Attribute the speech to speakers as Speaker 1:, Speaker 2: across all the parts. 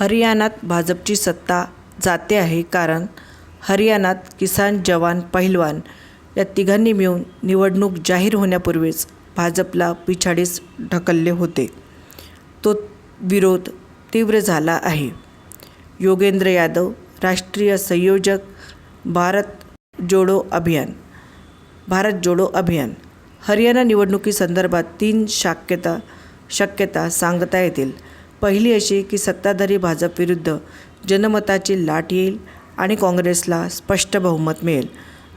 Speaker 1: हरियाणात भाजपची सत्ता जाते आहे कारण हरियाणात किसान जवान पहिलवान या तिघांनी मिळून निवडणूक जाहीर होण्यापूर्वीच भाजपला पिछाडीस ढकलले होते. तो विरोध तीव्र झाला आहे. योगेंद्र यादव राष्ट्रीय संयोजक भारत जोडो अभियान भारत जोडो अभियान हरियाणा निवडणुकीसंदर्भात तीन शक्यता शक्यता सांगता येतील. पहिली अशी की सत्ताधारी भाजपविरुद्ध जनमताची लाट येईल आणि काँग्रेसला स्पष्ट बहुमत मिळेल.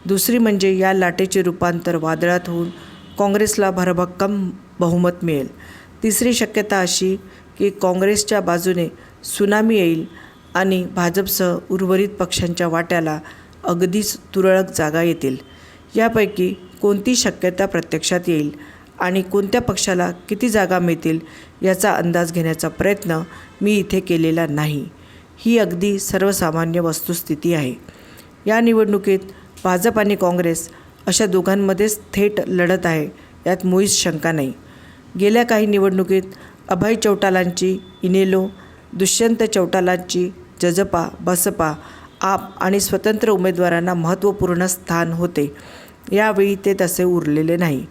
Speaker 1: दुसरी म्हणजे या लाटेचे रूपांतर वादळात होऊन काँग्रेसला भरभक्कम बहुमत मिळेल. तिसरी शक्यता अशी की काँग्रेसच्या बाजूने सुनामी येईल आणि भाजपसह उर्वरित पक्षांच्या वाट्याला अगदीच तुरळक जागा येतील. यापैकी कोणती शक्यता प्रत्यक्षात येईल. आणि कोणत्या पक्षाला किती जागा मिळतील याचा अंदाज घेण्याचा प्रयत्न मी इथे केलेला नाही. ही अगदी सर्वसामान्य वस्तुस्थिती आहे. या निवडणुकीत भाजप आणि काँग्रेस अशा दोघांमध्येच थेट लढत आहे यात मुळीच शंका नाही. गेल्या काही निवडणुकीत अभय चौटालांची इनेलो दुष्यंत चौटालांची जजपा बसपा आप आणि स्वतंत्र उमेदवारांना महत्त्वपूर्ण स्थान होते. यावेळी ते तसे उरलेले नाही.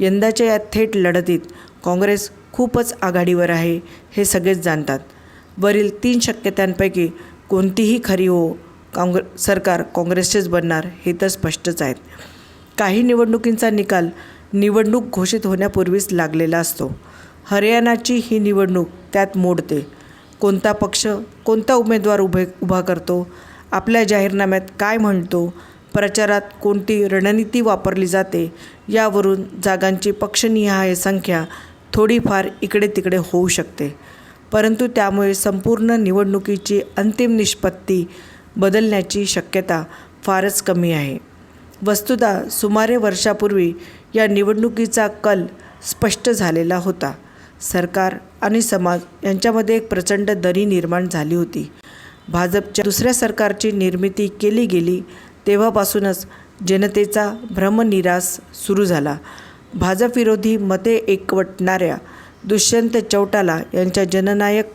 Speaker 1: यंदाच्या या थेट लढतीत काँग्रेस खूपच आघाडीवर आहे हे सगळेच जाणतात. वरील तीन शक्यतांपैकी कोणतीही खरी हो काँग्रे सरकार काँग्रेसचेच बनणार हे तर स्पष्टच आहेत. काही निवडणुकींचा निकाल निवडणूक घोषित होण्यापूर्वीच लागलेला असतो. हरियाणाची ही निवडणूक त्यात मोडते. कोणता पक्ष कोणता उमेदवार उभे उभा करतो? आपल्या जाहीरनाम्यात काय म्हणतो? प्रचारात कोणती रणनीती वापरली जाते यावरून जागांची पक्षनिहाय संख्या थोडीफार इकडे तिकडे होऊ शकते. परंतु त्यामुळे संपूर्ण निवडणुकीची अंतिम निष्पत्ती बदलण्याची शक्यता फारच कमी आहे. वस्तुतः सुमारे वर्षापूर्वी या निवडणुकीचा कल स्पष्ट झालेला होता. सरकार आणि समाज यांच्यामध्ये एक प्रचंड दरी निर्माण झाली होती. भाजपच्या दुसऱ्या सरकारची निर्मिती केली गेली तेव्हापासूनच जनतेचा भ्रमनिरास सुरू झाला. भाजपविरोधी मते एकवटणाऱ्या दुष्यंत चौटाला यांच्या जननायक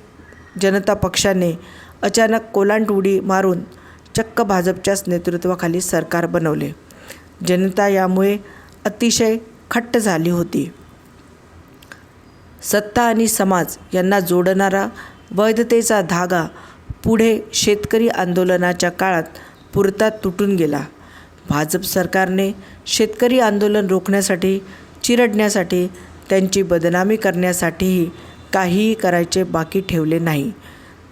Speaker 1: जनता पक्षाने अचानक कोलांट उडी मारून चक्क भाजपच्याच नेतृत्वाखाली सरकार बनवले. जनता यामुळे अतिशय खट्ट झाली होती. सत्ता आणि समाज यांना जोडणारा वैधतेचा धागा पुढे शेतकरी आंदोलनाच्या काळात पुरता तुटून गेला. भाजप सरकारने शेतकरी आंदोलन रोखण्यासाठी चिरडण्यासाठी त्यांची बदनामी करण्यासाठीही काहीही करायचे बाकी ठेवले नाही.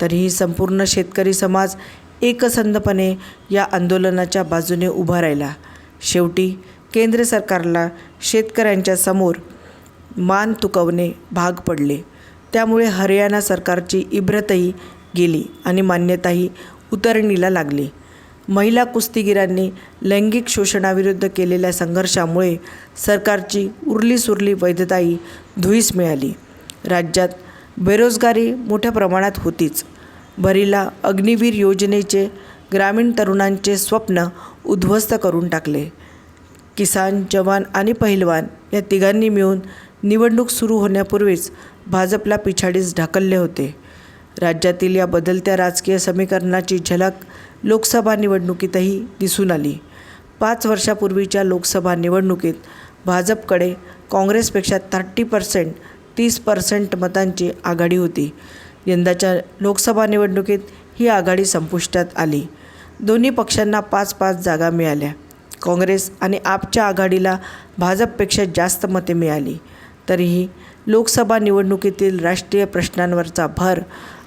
Speaker 1: तरीही संपूर्ण शेतकरी समाज एकसंधपणे या आंदोलनाच्या बाजूने उभा राहिला. शेवटी केंद्र सरकारला शेतकऱ्यांच्या समोर मान तुकवणे भाग पडले. त्यामुळे हरियाणा सरकारची इब्रतही गेली आणि मान्यताही उतरणीला लागली. महिला कुस्तीगिरांनी लैंगिक शोषणाविरुद्ध केलेल्या संघर्षामुळे सरकारची उरली सुरली वैधताही धुईस मिळाली. राज्यात बेरोजगारी मोठ्या प्रमाणात होतीच. भरीला अग्निवीर योजनेचे ग्रामीण तरुणांचे स्वप्न उद्ध्वस्त करून टाकले. किसान जवान आणि पहिलवान या तिघांनी मिळून निवडणूक सुरू होण्यापूर्वीच भाजपला पिछाडीस ढकलले होते. राज्यातील या बदलत्या राजकीय समीकरणाची झलक लोकसभा निवडणुकीतही दिसून आली. पाच वर्षापूर्वीच्या लोकसभा निवडणुकीत भाजपकडे काँग्रेसपेक्षा थर्टी पर्सेंट तीस पर्सेंट मतांची आघाडी होती. यंदाच्या लोकसभा निवडणुकीत ही आघाडी संपुष्टात आली. दोन्ही पक्षांना पाच पाच जागा मिळाल्या. काँग्रेस आणि आपच्या आघाडीला भाजपपेक्षा जास्त मते मिळाली. तरीही लोकसभा निवडणुकीतील राष्ट्रीय प्रश्नांवरचा भर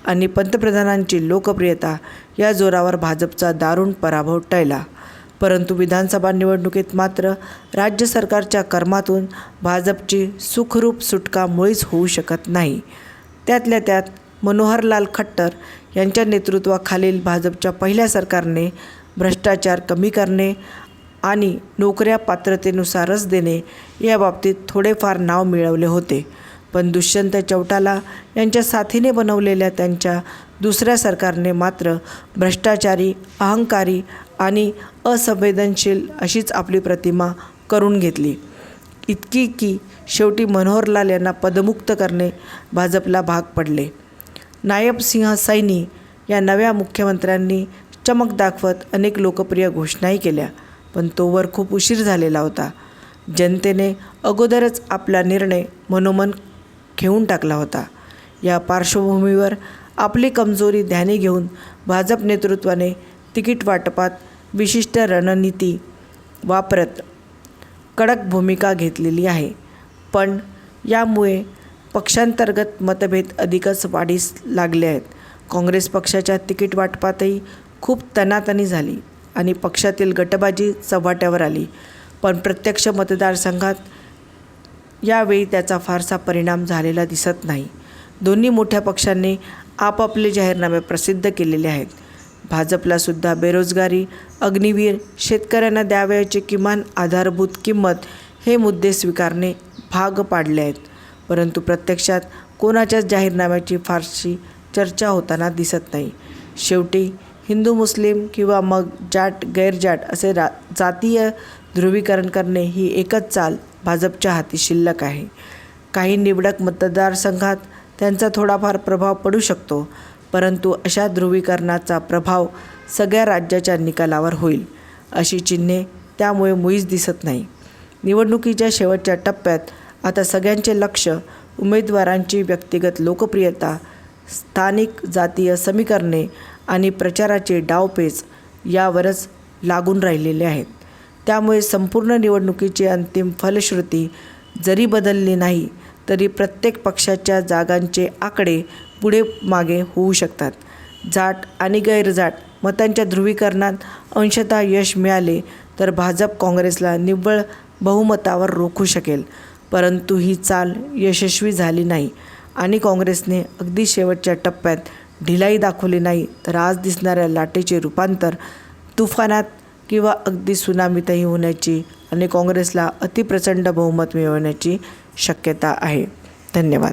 Speaker 1: आणि पंतप्रधानांची लोकप्रियता या जोरावर भाजपचा दारुण पराभव टळला. परंतु विधानसभा निवडणुकीत मात्र राज्य सरकारच्या कर्मातून भाजपची सुखरूप सुटका मुळीच होऊ शकत नाही. त्यातल्या त्यात मनोहरलाल खट्टर यांच्या नेतृत्वाखालील भाजपच्या पहिल्या सरकारने भ्रष्टाचार कमी करणे आणि नोकऱ्या पात्रतेनुसारच देणे याबाबतीत थोडेफार नाव मिळवले होते. पण दुष्यंत चौटाला यांच्या साथीने बनवलेल्या त्यांच्या दुसऱ्या सरकारने मात्र भ्रष्टाचारी अहंकारी आणि असंवेदनशील अशीच आपली प्रतिमा करून घेतली. इतकी की शेवटी मनोहरलाल यांना पदमुक्त करणे भाजपला भाग पडले. नायब सिंह सैनी या नव्या मुख्यमंत्र्यांनी चमक दाखवत अनेक लोकप्रिय घोषणाही केल्या पण तोवर खूप उशीर झालेला होता. जनतेने अगोदरच आपला निर्णय मनोमन घेऊन टाकला होता. या पार्श्वभूमीवर आपली कमजोरी ध्यानी घेऊन भाजप नेतृत्वाने तिकीट वाटपात विशिष्ट रणनीती वापरत कडक भूमिका घेतलेली आहे. पण यामुळे पक्षांतर्गत मतभेद अधिकच वाढीस लागले आहेत. काँग्रेस पक्षाच्या तिकीट वाटपातही खूप तणातणी झाली आणि पक्षातील गटबाजी चव्हाट्यावर आली. पण प्रत्यक्ष मतदारसंघात यावेळी त्याचा फारसा परिणाम झालेला दिसत नाही. दोन्ही मोठ्या पक्षांनी आपापले जाहीरनामे प्रसिद्ध केलेले आहेत. भाजपला सुद्धा बेरोजगारी अग्निवीर शेतकऱ्यांना द्यावयाची किमान आधारभूत किंमत हे मुद्दे स्वीकारणे भाग पाडले आहेत. परंतु प्रत्यक्षात कोणाच्याच जाहीरनाम्याची फारशी चर्चा होताना दिसत नाही. शेवटी हिंदू मुस्लिम किंवा मग जाट गैरजाट असे रा जातीय ध्रुवीकरण करणे ही एकच चाल भाजपच्या हाती शिल्लक आहे. काही निवडक मतदारसंघात त्यांचा थोडाफार प्रभाव पडू शकतो परंतु अशा ध्रुवीकरणाचा प्रभाव सगळ्या राज्याच्या निकालावर होईल अशी चिन्हे त्यामुळे मुळीच दिसत नाही. निवडणुकीच्या शेवटच्या टप्प्यात आता सगळ्यांचे लक्ष उमेदवारांची व्यक्तिगत लोकप्रियता स्थानिक जातीय समीकरणे आणि प्रचाराचे डावपेच यावरच लागून राहिलेले आहेत. त्यामुळे संपूर्ण निवडणुकीची अंतिम फलश्रुती जरी बदलली नाही तरी प्रत्येक पक्षाच्या जागांचे आकडे पुढे मागे होऊ शकतात. जाट आणि गैरजाट मतांच्या ध्रुवीकरणात अंशतः यश मिळाले तर भाजप काँग्रेसला निव्वळ बहुमतावर रोखू शकेल परंतु ही चाल यशस्वी झाली नाही आणि काँग्रेसने अगदी शेवटच्या टप्प्यात ढिलाई दाखवली नाही तर आज दिसणाऱ्या लाटेचे रूपांतर तुफानात किंवा अगदी सुनामीतही होण्याची आणि काँग्रेसला अतिप्रचंड बहुमत मिळवण्याची शक्यता आहे. धन्यवाद.